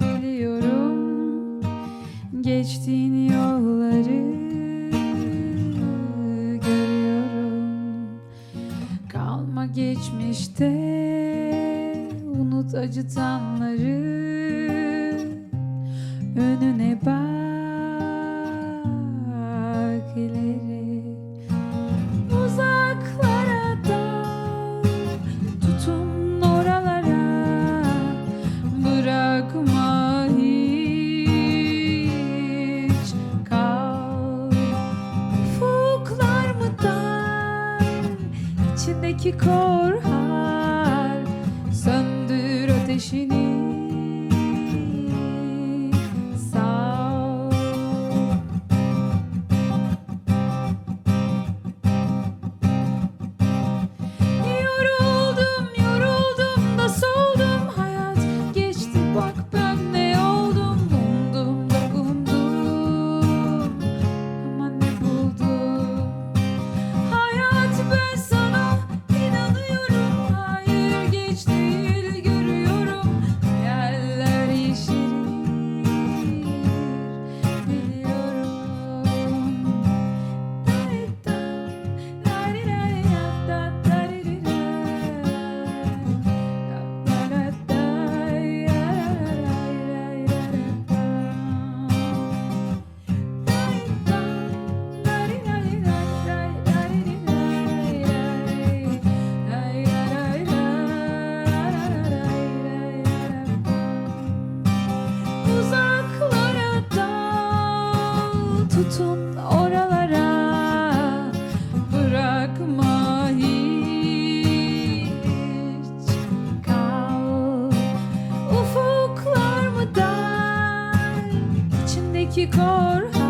Biliyorum geçtiğin yolları görüyorum. Kalma geçmişte unut acıtanları. içindeki korhar Söndür ateşini. ki kor